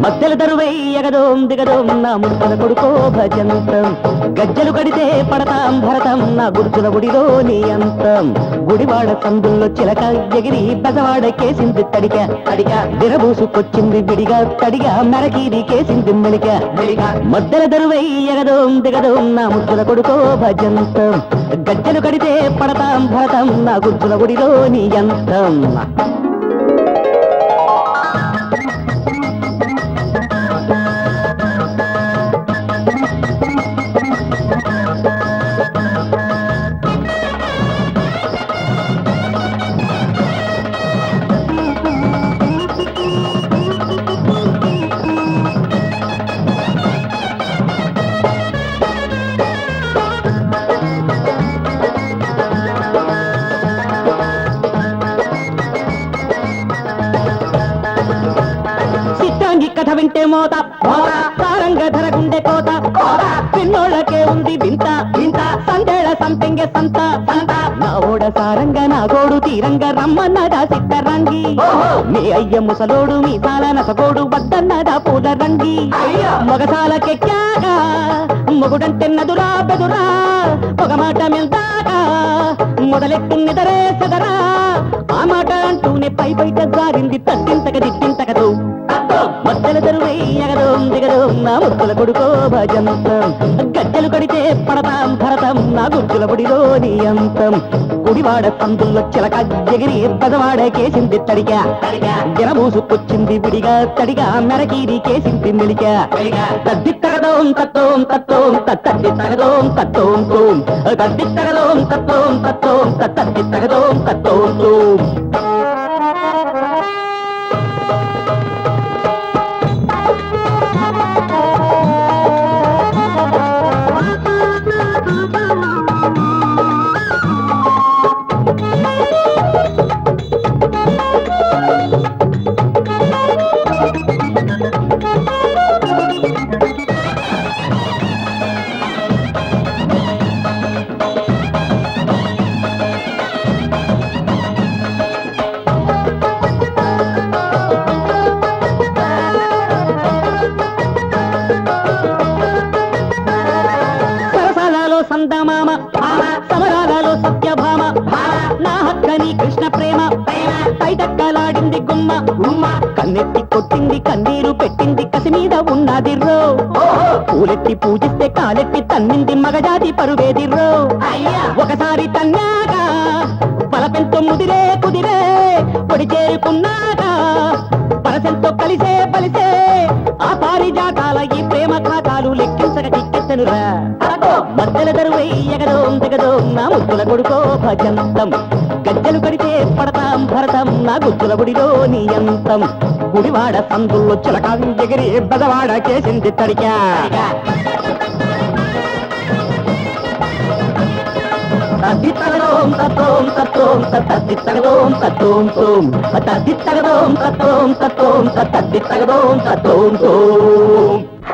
మధ్యల దరువై ఎగదోం దిగదోం నా ముక్కల కొడుకో భజంతం. గజ్జలు కడితే పడతాం భరతం నా గుర్తుల గుడిలో నీ అంతం. గుడివాడ సందుల్లో చిలక ఎగిరి బెజవాడ కేసింది తడిక. తడిక. దిరబూసుకొచ్చింది విడిగా తడిగా మెరకీది కేసింది మెలిక. మధ్యల దరువై ఎగదోం దిగదోం నా ముద్దుల కొడుకో భజంతం. గజ్జలు కడితే పడతాం భరతం నా గుర్తుల గుడిలో నీ అంతం. వింటే మోత సారంగ ధరగుండె కోత కోత. పిన్నోళ్ళకే ఉంది వింత వింత. సందేళ సంపెంగె సంత నా ఓడ సారంగ నా గోడు తీరంగ రమ్మన్నదా సిట్టరంగి మీ అయ్య ముసలోడు మీ సాల నసగోడు వద్దన్నదా పూల రంగి. మగసాలకెక్కాక మొగుడంటే నదురా బెదురా. ఒక మాట మెల్దాకా మొదలెట్టు నిదరే సదరా. ఆ మాట అంటూనే పై బయట జారింది తట్టింతక దిట్టింతకదు మధ్యల దరువై ఎగదోం దిగదోం నా ముద్దుల కొడుకో భజంతం గజ్జలు కడితే పడతాం భరతం నా గుర్తుల పొడిలో నీ అంతం. గుడివాడ సందుల్లో చిలక జగిరి బెదవాడ కేసింది తడిక. గిరమూసుకొచ్చింది విడిగా తడిగా మెరకీరి కేసింది మెలిక. తద్ది తగదోం తత్తోం తత్తోం తత్తద్ది తగదోం తత్తోం తోం. తద్ది తగదోం తత్తోం తత్తోం తత్తద్ది తగదోం తత్తోం తోం. నా కృష్ణ ప్రేమ పైదక్కలాడింది గుమ్మ గుమ్మ. కన్నెత్తి కొట్టింది కన్నీరు పెట్టింది కసి మీద ఉన్నది రో. పూలెత్తి పూజిస్తే కాలెత్తి తన్నింది మగజాతి పరువేది రో. ఒకసారి తన్నాక బలపెంతో ముదిరే కుదిరే పొడి చేరుకున్నాక పరసంతో కలిసే పలిసే లెక్కించక దిక్కెత్తనురా దరువై ఎగదోం దిగదోం నా ముద్దుల కొడుకో భజంతం. గజ్జలు కడితే పడతాం భరతం నా గుజ్జుల గుడిలో నీ అంతం. గుడివాడ సందుల్లో చిలక ఎగిరి బెదవాడ కేసింది తడికా. తత్వం తత్వం తద్ది తగదోం తత్వం తోం. తద్దిత్తగదోం తత్తోం తత్తోం తద్దిత్తగదోం తత్వం తోం.